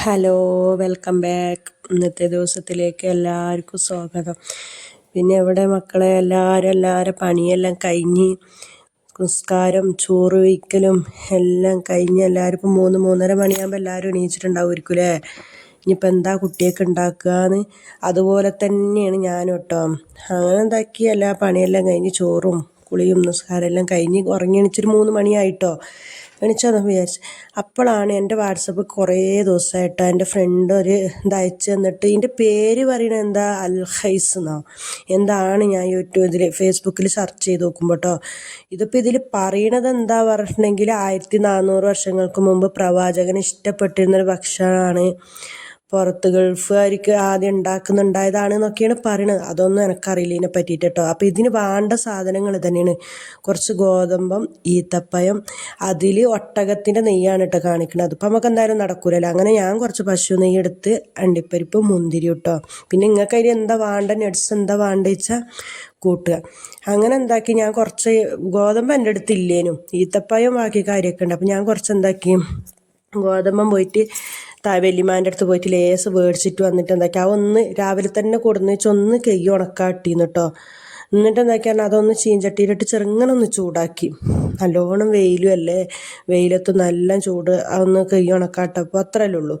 Hello welcome back ഇന്നത്തെ ദിവസത്തിലേക്ക് എല്ലാവർക്കും സ്വാഗതം. പിന്നെ ഇവിടെ മക്കളെ എല്ലാവരും എല്ലാവരും പണിയെല്ലാം കഴിഞ്ഞ് നിസ്കാരം ചോറ് വയ്ക്കലും എല്ലാം കഴിഞ്ഞ് എല്ലാവരും ഇപ്പം മൂന്ന് മൂന്നര മണിയാകുമ്പോൾ എല്ലാവരും എണീച്ചിട്ടുണ്ടാവുമായിരിക്കുമല്ലേ ഇനിയിപ്പോൾ എന്താ കുട്ടിയൊക്കെ ഉണ്ടാക്കുകയെന്ന് അതുപോലെ തന്നെയാണ് ഞാനും കേട്ടോ അങ്ങനെ എന്താക്കി എല്ലാ പണിയെല്ലാം കഴിഞ്ഞ് ചോറും കുളിയും നിസ്കാരം എല്ലാം കഴിഞ്ഞ് ഉറങ്ങി എണീച്ചൊരു മൂന്ന് മണിയായിട്ടോ. എണിച്ചോന്ന് വിചാരിച്ചു. അപ്പോഴാണ് എന്റെ വാട്സപ്പ് കുറേ ദിവസമായിട്ട് എന്റെ ഫ്രണ്ട് ഒരു ഇത് അയച്ചു തന്നിട്ട് ഇതിന്റെ പേര് പറയണത് എന്താ? അൽഹൈസ് എന്നോ. എന്താണ് ഞാൻ യൂട്യൂബ് ഇതിൽ ഫേസ്ബുക്കിൽ സെർച്ച് ചെയ്ത് നോക്കുമ്പോൾ കേട്ടോ ഇതിപ്പോൾ ഇതിൽ പറയണത് എന്താ പറഞ്ഞിട്ടുണ്ടെങ്കിൽ ആയിരത്തി നാനൂറ് വർഷങ്ങൾക്ക് മുമ്പ് പ്രവാചകന് ഇഷ്ടപ്പെട്ടിരുന്നൊരു ഭക്ഷണമാണ്. പുറത്ത് ഗൾഫുകാർക്ക് ആദ്യം ഉണ്ടാക്കുന്നുണ്ടായതാണ് എന്നൊക്കെയാണ് പറയണത്. അതൊന്നും എനിക്കറിയില്ല ഇതിനെ പറ്റിയിട്ട് കേട്ടോ. അപ്പോൾ ഇതിന് വേണ്ട സാധനങ്ങൾ തന്നെയാണ് കുറച്ച് ഗോതമ്പം ഈത്തപ്പയം അതിൽ ഒട്ടകത്തിന്റെ നെയ്യാണ് കേട്ടോ കാണിക്കുന്നത് അതിപ്പോൾ നമുക്ക് എന്തായാലും നടക്കൂലല്ലോ. അങ്ങനെ ഞാൻ കുറച്ച് പശു നെയ്യ് എടുത്ത് അണ്ടിപ്പരിപ്പ് മുന്തിരി കേട്ടോ പിന്നെ നിങ്ങൾക്ക് അതിൽ എന്താ വേണ്ട നട്സ് എന്താ വേണ്ട വെച്ചാൽ കൂട്ടുക. അങ്ങനെ എന്താക്കി? ഞാൻ കുറച്ച് ഗോതമ്പ് എന്റെ അടുത്ത് ഇല്ലേനും. ഈത്തപ്പഴം ബാക്കി കാര്യമൊക്കെ ഉണ്ട്. അപ്പോൾ ഞാൻ കുറച്ച് എന്താക്കി? ഗോതമ്പം പോയിട്ട് വല്യമാന്റെ അടുത്ത് പോയിട്ട് ലേസ് മേടിച്ചിട്ട് വന്നിട്ട് എന്താക്കി ആ ഒന്ന് രാവിലെ തന്നെ കൊടുന്ന് വെച്ച് ഒന്ന് കൈ ഉണക്കാട്ടിന്ന് കേട്ടോ എന്നിട്ട് എന്താക്കിയാൽ അതൊന്ന് ചീഞ്ചട്ടിയിലിട്ട് ചെറുങ്ങനെ ഒന്ന് ചൂടാക്കി. നല്ലോണം വെയിലും അല്ലേ? വെയിലത്ത് നല്ല ചൂട് അതൊന്ന് കൈ ഉണക്കാട്ടപ്പോൾ അത്രയല്ലേ ഉള്ളൂ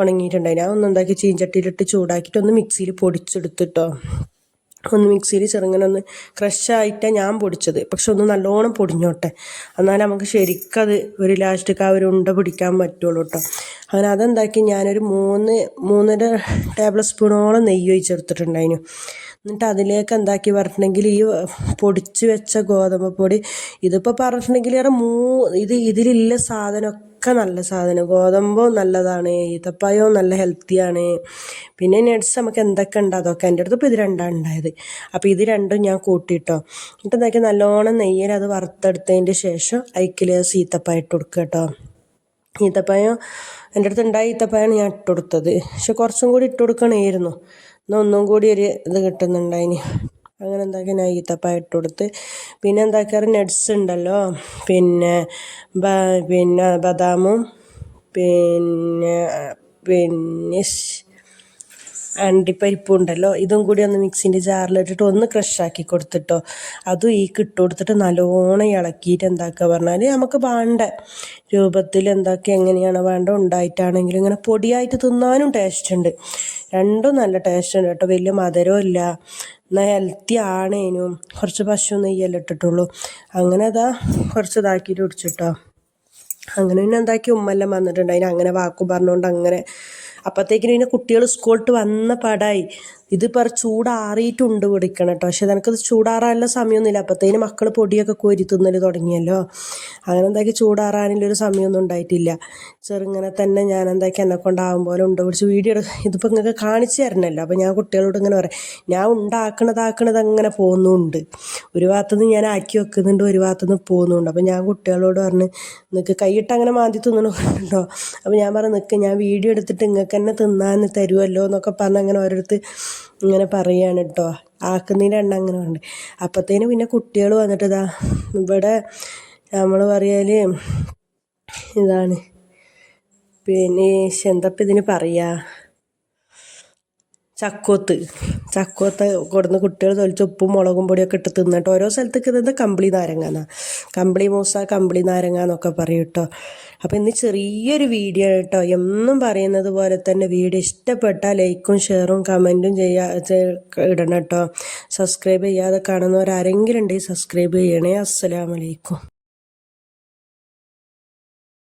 ഉണങ്ങിയിട്ടുണ്ടായി ഞാൻ ഒന്ന് എന്താക്കി ചീഞ്ചട്ടിയിലിട്ട് ചൂടാക്കിയിട്ട് ഒന്ന് മിക്സിയിൽ പൊടിച്ചെടുത്തിട്ടോ. ഒന്ന് മിക്സിയിൽ ചെറുങ്ങനെ ഒന്ന് ക്രഷായിട്ടാണ് ഞാൻ പൊടിച്ചത്. പക്ഷെ ഒന്ന് നല്ലോണം പൊടിഞ്ഞോട്ടെ. എന്നാൽ നമുക്ക് ശരിക്കത് ഒരു ലാസ്റ്റിക്ക് ആ ഒരു ഉണ്ട പിടിക്കാൻ പറ്റുള്ളൂ കേട്ടോ അങ്ങനെ അതെന്താക്കി ഞാനൊരു മൂന്ന് മൂന്നര ടേബിൾ സ്പൂണോളം നെയ്യ് ഒഴിച്ചെടുത്തിട്ടുണ്ടായിരുന്നു എന്നിട്ട് അതിലേക്ക് എന്താക്കി പറഞ്ഞിട്ടുണ്ടെങ്കിൽ ഈ പൊടിച്ച് വെച്ച ഗോതമ്പ് പൊടി ഇതിപ്പോൾ പറഞ്ഞിട്ടുണ്ടെങ്കിൽ ഏറെ മൂ ഇത് ഇതിലുള്ള സാധനമൊക്കെ നല്ല സാധനം. ഗോതമ്പോ നല്ലതാണ് ഈത്തപ്പായോ നല്ല ഹെൽത്തിയാണ് പിന്നെ നട്സ് നമുക്ക് എന്തൊക്കെ ഉണ്ട്? അതൊക്കെ എന്റെ അടുത്ത് ഇപ്പോൾ ഇത് രണ്ടാണ് ഉണ്ടായത്. അപ്പോൾ ഇത് രണ്ടും ഞാൻ കൂട്ടിയിട്ടോ എന്നിട്ട് എന്താക്കി? നല്ലോണം നെയ്യൽ അത് വറുത്തെടുത്തതിന്റെ ശേഷം അതിൽ സീത്തപ്പായ ഇട്ട് കൊടുക്കുക കേട്ടോ. ഈത്തപ്പായം എന്റെ അടുത്ത് ഉണ്ടായ ഈത്തപ്പായാണ് ഞാൻ ഇട്ട് കൊടുത്തത്. പക്ഷെ കുറച്ചും കൂടി ഇട്ട് കൊടുക്കണമായിരുന്നു. എന്നാൽ ഒന്നും കൂടി ഒരു ഇത് കിട്ടുന്നുണ്ടായിന്. അങ്ങനെ എന്താക്കി ഞാൻ ഈത്തപ്പഴം ഇട്ട് കൊടുത്ത്. പിന്നെ എന്താക്കാറ്? നട്ട്സ് ഉണ്ടല്ലോ. പിന്നെ പിന്നെ ബദാമും പിന്നെ പിന്നെ അണ്ടിപ്പരിപ്പും ഉണ്ടല്ലോ. ഇതും കൂടി ഒന്ന് മിക്സിന്റെ ജാറിലിട്ടിട്ട് ഒന്ന് ക്രഷാക്കി കൊടുത്തിട്ടോ. അതും ഈ കിട്ടു കൊടുത്തിട്ട് നല്ലോണം ഇളക്കിയിട്ട് എന്താക്കുക പറഞ്ഞാൽ നമുക്ക് വേണ്ട രൂപത്തിൽ എന്താക്കി എങ്ങനെയാണ് വേണ്ട ഉണ്ടായിട്ടാണെങ്കിലും ഇങ്ങനെ പൊടിയായിട്ട് തിന്നാനും ടേസ്റ്റ് ഉണ്ട്. രണ്ടും നല്ല ടേസ്റ്റ് ഉണ്ട് കേട്ടോ. വലിയ മധുരവും ഇല്ല. എന്നാൽ ഹെൽത്തി ആണേനും. കുറച്ച് പശു നെയ്യെല്ലാം ഇട്ടിട്ടുള്ളൂ. അങ്ങനെ അതാ കുറച്ച് ഇതാക്കിയിട്ട് കുടിച്ചിട്ടോ. അങ്ങനെ പിന്നെ എന്താക്കി ഉമ്മെല്ലാം വന്നിട്ടുണ്ട്. അതിന് അങ്ങനെ വാക്കു പറഞ്ഞുകൊണ്ട് അങ്ങനെ. അപ്പോഴത്തേക്കിനും പിന്നെ കുട്ടികൾ സ്കൂളിട്ട് വന്ന പാടായി. ഇതിപ്പോൾ ചൂടാറിയിട്ടുണ്ട് പൊടിക്കണം കേട്ടോ പക്ഷെ നിനക്കത് ചൂടാറാനുള്ള സമയമൊന്നുമില്ല അപ്പോഴത്തേന് മക്കൾ പൊടിയൊക്കെ കോരി തുടങ്ങിയല്ലോ. അങ്ങനെ എന്താക്കി ചൂടാറാനുള്ളൊരു സമയമൊന്നും ഉണ്ടായിട്ടില്ല. ചെറുങ്ങനെ തന്നെ ഞാൻ എന്താക്കി എന്നെ കൊണ്ടാവും പോലെ ഉണ്ട് പിടിച്ച് വീഡിയോ എടുക്കുക ഇതിപ്പോൾ നിങ്ങൾക്ക് കാണിച്ചു തരണല്ലോ. അപ്പോൾ ഞാൻ കുട്ടികളോട് ഇങ്ങനെ പറയാം. ഞാൻ ഉണ്ടാക്കണതാക്കണത് അങ്ങനെ പോകുന്നുണ്ട്. ഒരു ഭാഗത്തുനിന്ന് ഞാൻ ആക്കി വെക്കുന്നുണ്ട് ഒരു ഭാഗത്തുനിന്ന് പോകുന്നുണ്ട്. അപ്പോൾ ഞാൻ കുട്ടികളോട് പറഞ്ഞ് നിങ്ങൾക്ക് കൈയിട്ട് അങ്ങനെ മാന്തി തിന്നണുണ്ടോ അപ്പോൾ ഞാൻ പറഞ്ഞു നിൽക്ക് ഞാൻ വീഡിയോ എടുത്തിട്ട് നിങ്ങൾക്ക് തന്നെ തിന്നാൻ തരുമല്ലോ എന്നൊക്കെ പറഞ്ഞ് അങ്ങനെ ഓരോരുത്തർ ഇങ്ങനെ പറയുകയാണ് കേട്ടോ ആക്കുന്നതിന്റെ എണ്ണ അങ്ങനെ ഉണ്ട് അപ്പോഴത്തേന് പിന്നെ കുട്ടികൾ വന്നിട്ട് ഇതാ ഇവിടെ നമ്മൾ പറയാൽ ഇതാണ്. പിന്നെ എന്തപ്പം ഇതിന് പറയുക ചക്കോത്ത്. ചക്കോത്ത് കൊടുന്ന് കുട്ടികൾ തൊലിച്ച് ഉപ്പും മുളകും പൊടിയൊക്കെ ഇട്ട് തിന്നിട്ട് ഓരോ സ്ഥലത്തേക്ക് ഇത് കമ്പിളി നാരങ്ങ എന്നാ കമ്പിളി മൂസ കമ്പിളി നാരങ്ങ എന്നൊക്കെ പറയും കേട്ടോ. അപ്പോൾ ഇന്ന് ചെറിയൊരു വീഡിയോ കേട്ടോ. എന്നും പറയുന്നത് പോലെ തന്നെ വീഡിയോ ഇഷ്ടപ്പെട്ടാൽ ലൈക്കും ഷെയറും കമന്റും ചെയ്യാ ഇടണം കേട്ടോ. സബ്സ്ക്രൈബ് ചെയ്യാതെ കാണുന്നവരാരെങ്കിലും ഉണ്ടെങ്കിൽ സബ്സ്ക്രൈബ് ചെയ്യണേ. അസ്സലാമലൈക്കും.